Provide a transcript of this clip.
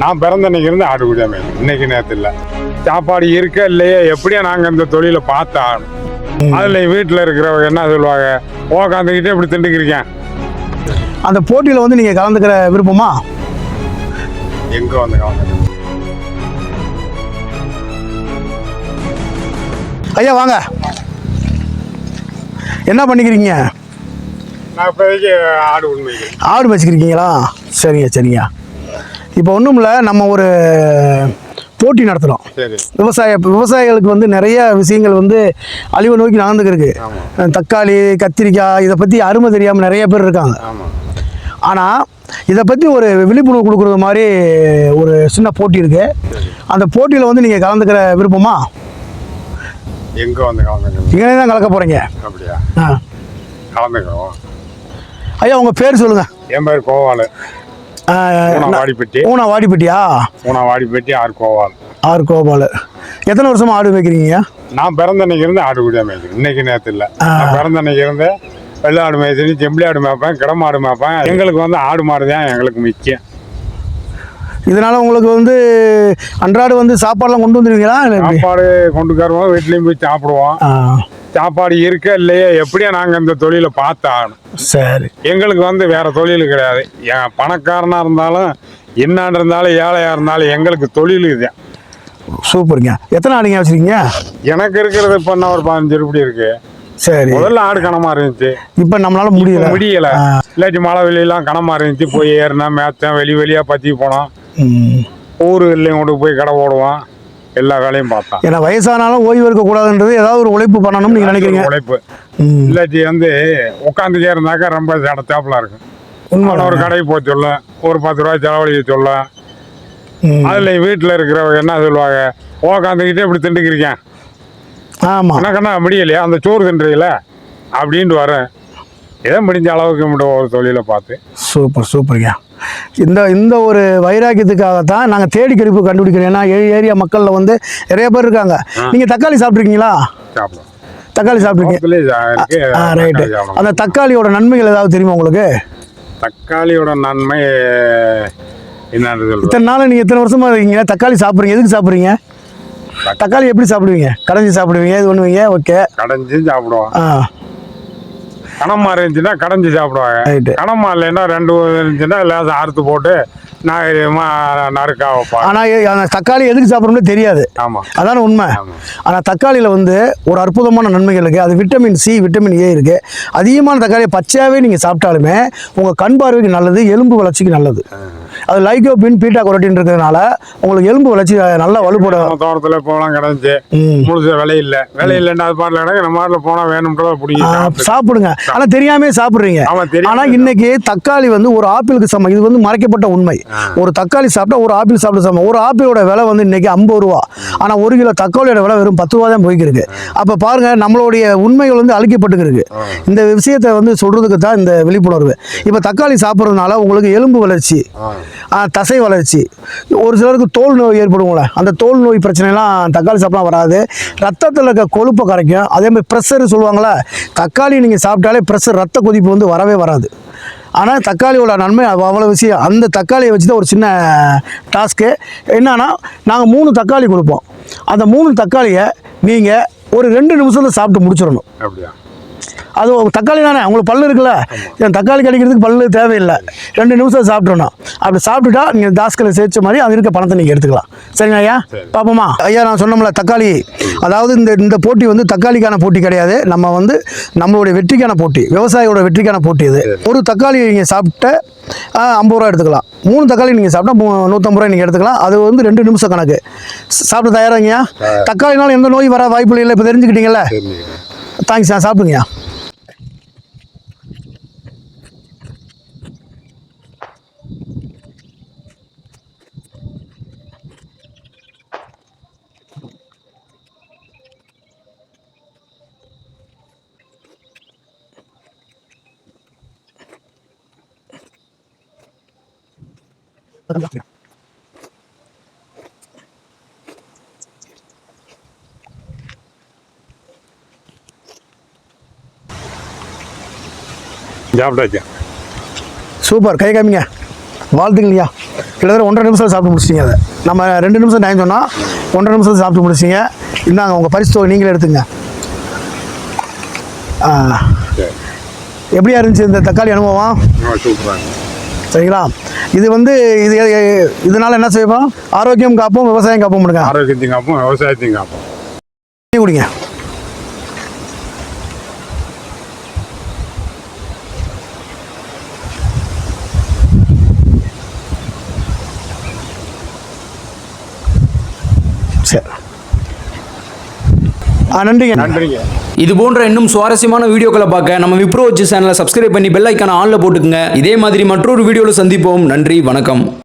நான் பிறந்த அன்னைக்கு இருந்து ஆடு குடியாமை இன்னைக்கு நேரத்து இல்லை. சாப்பாடு இருக்க இல்லையே? எப்படியா நாங்கள் இந்த தொழிலை பார்த்து அதில் வீட்டில் இருக்கிறவங்க என்ன சொல்லுவாங்க? உக்காந்துக்கிட்டே இப்படி திண்டுக்கிறீங்க அந்த போட்டியில் வந்து நீங்கள் கலந்துக்கிற விருப்பமா? எங்கே வந்து கலந்து ஐயா வாங்க. என்ன பண்ணிக்கிறீங்க? நான் இப்போதைக்கு ஆடு ஆடு வச்சுக்கிறீங்களா சரிங்க சரிங்க. இப்போ ஒன்றும் இல்லை நம்ம ஒரு போட்டி நடத்துகிறோம் விவசாய விவசாயிகளுக்கு வந்து நிறைய விஷயங்கள் வந்து அழிவை நோக்கி நடந்துக்கிருக்கு ஆமாம் தக்காளி கத்திரிக்காய் இதை பற்றி அருமை தெரியாமல் நிறைய பேர் இருக்காங்க. ஆனால் இதை பற்றி ஒரு விழிப்புணர்வு கொடுக்குறது மாதிரி ஒரு சின்ன போட்டி இருக்குது அந்த போட்டியில் வந்து நீங்கள் கலந்துக்கிற விருப்பமா? எங்கே வந்து கலந்துக்கணும் இங்கே தான் கலக்க போகிறீங்க அப்படியா? ஆ. கலந்துக்கிறோம். ஐயா உங்கள் பேர் சொல்லுங்கள் என் பேர் கோவால். வாடிப்பட்டி. ஊனா வாடிப்பட்டியா? ஊனா வாடிப்பட்டி ஆர் கோவால். ஆர் கோபால் எத்தனை வருஷமா ஆடு வைக்கிறீங்க நான் பிறந்த அன்னைக்கு இருந்து ஆடு குடியா மேய்க்கிறேன். இன்னைக்கு நேரத்து இல்லை. நான் பிறந்த அன்னைக்கு இருந்து வெள்ளை ஆடு மேய்ச்சி செம்பளி ஆடு மேய்ப்பேன் கிடமாடு மேய்ப்பேன். எங்களுக்கு வந்து ஆடு மாடு தான் எங்களுக்கு முக்கியம். இதனால உங்களுக்கு வந்து அன்றாடு வந்து சாப்பாடுலாம் கொண்டு வந்துடுவீங்களா எப்படி? சாப்பாடு கொண்டு கருவோம் வீட்லேயும் போய் சாப்பிடுவோம். சாப்பாடு இருக்க இல்லையே? எப்படியா நாங்கள் இந்த தொழிலை பார்த்து ஆகணும். சரி. எங்களுக்கு வந்து வேற தொழில் கிடையாது. என் பணக்காரனாக இருந்தாலும் என்னாண்டு இருந்தாலும் ஏழையாக இருந்தாலும் எங்களுக்கு தொழில் இதுதான் சூப்பருங்க. எத்தனை ஆடுங்க வச்சுருக்கீங்க? எனக்கு இருக்கிறது இப்போ என்ன ஒரு பதினஞ்சு உருப்படி இருக்கு? சரி. முதல்ல ஆடு கனமா இருந்துச்சு. இப்போ நம்மளால முடியல. முடியல. இல்லாட்டி மழை வெளியெல்லாம் கனமா இருந்துச்சு. போய் ஏறினா மேத்தேன் வெளி வெளியா பத்தி போனோம். ஊர் இல்லையும் கொண்டு போய் கடை போடுவோம். எல்லா வேலையும் பார்த்தோம் ஏன்னா வயசானாலும் ஓய்வு இருக்கக்கூடாதுன்றது ஏதாவது ஒரு உழைப்பு பண்ணணும்னு நீங்கள் நினைக்கிறீங்க. உழைப்பு. இல்லாட்டி வந்து உட்காந்துக்கே இருந்தாக்கா ரொம்ப இடத்தாப்புல இருக்கும். உண்மை அவனை ஒரு கடைக்கு போக சொல்ல ஒரு பத்து ரூபாய் செலவழிக்க சொல்ல. ம். அதுல வீட்டில் இருக்கிறவங்க என்ன சொல்லுவாங்க? உட்காந்துக்கிட்டே இப்படி திண்டுக்கிறீங்க ஆமாம் எனக்குன்னா முடியலையா? அந்த சோறு தின்றீங்கள? அப்படின்ட்டு வரேன். ஏதோ முடிஞ்ச அளவுக்கு மட்டும் ஒரு தொழிலை பார்த்து. சூப்பர் சூப்பருங்க. இந்த இந்த ஒரு வைராக்கியத்துக்காகத்தான் நாங்கள் தேடி கருப்பு கண்டுபிடிக்கிறோம் ஏன்னா ஏரியா மக்களில் வந்து நிறைய பேர் இருக்காங்க. நீங்கள் தக்காளி சாப்பிட்ருக்கீங்களா சாப்பிடுவோம் தக்காளி சாப்பிட்ருக்கீங்க ஆ ரைட்டு. அந்த தக்காளியோட நன்மைகள் ஏதாவது தெரியுமா உங்களுக்கு? தக்காளியோட நன்மை என்னன்னு இத்தனை நாள் நீங்கள் இத்தனை வருஷமா இருக்கீங்க. தக்காளி சாப்பிட்றீங்க. எதுக்கு சாப்பிட்றீங்க? தக்காளி எப்படி சாப்பிடுவீங்க? கடைஞ்சி சாப்பிடுவீங்க? இது பண்ணுவீங்க? ஓகே. கடைஞ்சி சாப்பிடுவோம். ஆ. கணமா இருந்துச்சுன்னா கடைஞ்சி சாப்பிடுவாங்க. கணமா இல்லைன்னா ரெண்டு இருந்துச்சுன்னா லேசம் அறுத்து போட்டு நாகரிகமா நறுக்கா வைப்பாங்க. ஆனால் தக்காளி எதுக்கு சாப்பிட்றோம்னு தெரியாது. ஆமா. அதான உண்மை. ஆனால் தக்காளியில் வந்து ஒரு அற்புதமான நன்மைகள் இருக்குது அது விட்டமின் சி விட்டமின் ஏ இருக்குது அதிகமான தக்காளியை பச்சையாகவே நீங்கள் சாப்பிட்டாலுமே உங்கள் கண் பார்வைக்கு நல்லது எலும்பு வளர்ச்சிக்கு நல்லது. அது லைகோபின் பீட்டா கொரட்டின் இருக்கிறதுனால உங்களுக்கு எலும்பு வளர்ச்சி நல்லா வலுப்படும் நம்ம தோட்டத்துல போகலாம் கிடைஞ்சி ம். முழுச விலை இல்ல. விலை இல்லைன்னா அது பாட்டில் கிடக்கு. நம்ம பாட்டில் போனா வேணும்ன்றத பிடிக்கும் சாப்பிடுங்க. ஆனால் தெரியாமே சாப்பிட்றீங்க. ஆனால் இன்னைக்கு தக்காளி வந்து ஒரு ஆப்பிளுக்கு சமம். இது வந்து மறைக்கப்பட்ட உண்மை. ஒரு தக்காளி சாப்பிட்டா ஒரு ஆப்பிள் சாப்பிட சமம். ஒரு ஆப்பிளோட விலை வந்து இன்னைக்கு ஐம்பது ரூபா. ஆனால் ஒரு கிலோ தக்காளியோட விலை வெறும் பத்து ரூபா தான் போய்க்கிருக்கு. அப்போ பாருங்க நம்மளுடைய உண்மைகள் வந்து அழிக்கப்பட்டுருக்கு இந்த விஷயத்தை வந்து சொல்றதுக்கு தான் இந்த விழிப்புணர்வு. இப்போ தக்காளி சாப்பிட்றதுனால உங்களுக்கு எலும்பு வளர்ச்சி. தசை வளர்ச்சி. ஒரு சிலருக்கு தோல் நோய் ஏற்படுங்கள அந்த தோல் நோய் பிரச்சனைலாம் தக்காளி சாப்பிடலாம் வராது. ரத்தத்தில் இருக்க கொழுப்பை கரைக்கும். அதே மாதிரி ப்ரெஷர் சொல்லுவாங்களே தக்காளி நீங்கள் சாப்பிட்டாலே ப்ரெஷர் ரத்த கொதிப்பு வந்து வரவே வராது. ஆனால் தக்காளியோட நன்மை அவ்வளோ விஷயம். அந்த தக்காளியை வச்சு தான் ஒரு சின்ன டாஸ்க்கு என்னன்னா நாங்கள் மூணு தக்காளி கொடுப்போம். அந்த மூணு தக்காளியை நீங்கள் ஒரு ரெண்டு நிமிஷத்தில் சாப்பிட்டு முடிச்சிடணும். அப்படியா? அது தக்காளி தானே? உங்களுக்கு பல்லு இருக்குல்ல? ஏன் தக்காளி கடிக்கிறதுக்கு பல்லு தேவையில்லை. ரெண்டு நிமிஷம் சாப்பிட்றணும் அப்படி சாப்பிட்டுட்டா நீங்கள் தாஸ்களை சேர்த்த மாதிரி அது இருக்க பணத்தை நீங்கள் எடுத்துக்கலாம். சரிங்க ஐயா? சரி. பாப்போமா. ஐயா நான் சொன்னோம்ல தக்காளி. அதாவது இந்த இந்த போட்டி வந்து தக்காளிக்கான போட்டி கிடையாது. நம்ம வந்து நம்மளுடைய வெற்றிக்கான போட்டி விவசாயியோட வெற்றிக்கான போட்டி இது. ஒரு தக்காளி நீங்கள் சாப்பிட்ட ஐம்பது ரூபா எடுத்துக்கலாம். மூணு தக்காளி நீங்கள் சாப்பிட்டா மூ- நூற்றம்பது ரூபாய் நீங்கள் எடுத்துக்கலாம். அது வந்து ரெண்டு நிமிஷம் கணக்கு. ச- சாப்பிட தயாராங்கய்யா தக்காளினால எந்த நோய் வர வாய்ப்பு இல்லை இப்போ தெரிஞ்சுக்கிட்டீங்கல்ல? தேங்க்ஸ் நான் சாப்பிடுங்கய்யா. சாப்பிட்டாச்சு. சூப்பர். கை காமிங்க. வாழ்த்துங்கய்யா கிட்டத்தட்ட ஒன்றரை நிமிஷம் சாப்பிட்டு முடிச்சிங்க அதை. நம்ம ரெண்டு நிமிஷம் டைம் சொன்னால் ஒன்றரை நிமிஷம் சாப்பிட்டு முடிச்சிங்க இந்தாங்க உங்கள் பரிசு தொகை நீங்களே எடுத்துங்க. எப்படியா இருந்துச்சு இந்த தக்காளி அனுபவம்? சரிங்களா? இது வந்து இது இதனால் என்ன செய்வோம்? ஆரோக்கியம் காப்போம் விவசாயம் காப்போம் பண்ணுங்க ஆரோக்கியத்தையும் காப்போம் விவசாயத்தையும் காப்போம். குடிங்க. சரி. நன்றிங்க. நன்றிங்க. இது போன்ற இன்னும் சுவாரஸ்யமான வீடியோக்களை பார்க்க நம்ம விப்ரோ வச்சு சேனலை சப்ஸ்கிரைப் பண்ணி பெல் ஐக்கான ஆன்ல போட்டுக்கங்க. இதே மாதிரி மற்றொரு வீடியோவில் சந்திப்போம். நன்றி வணக்கம்.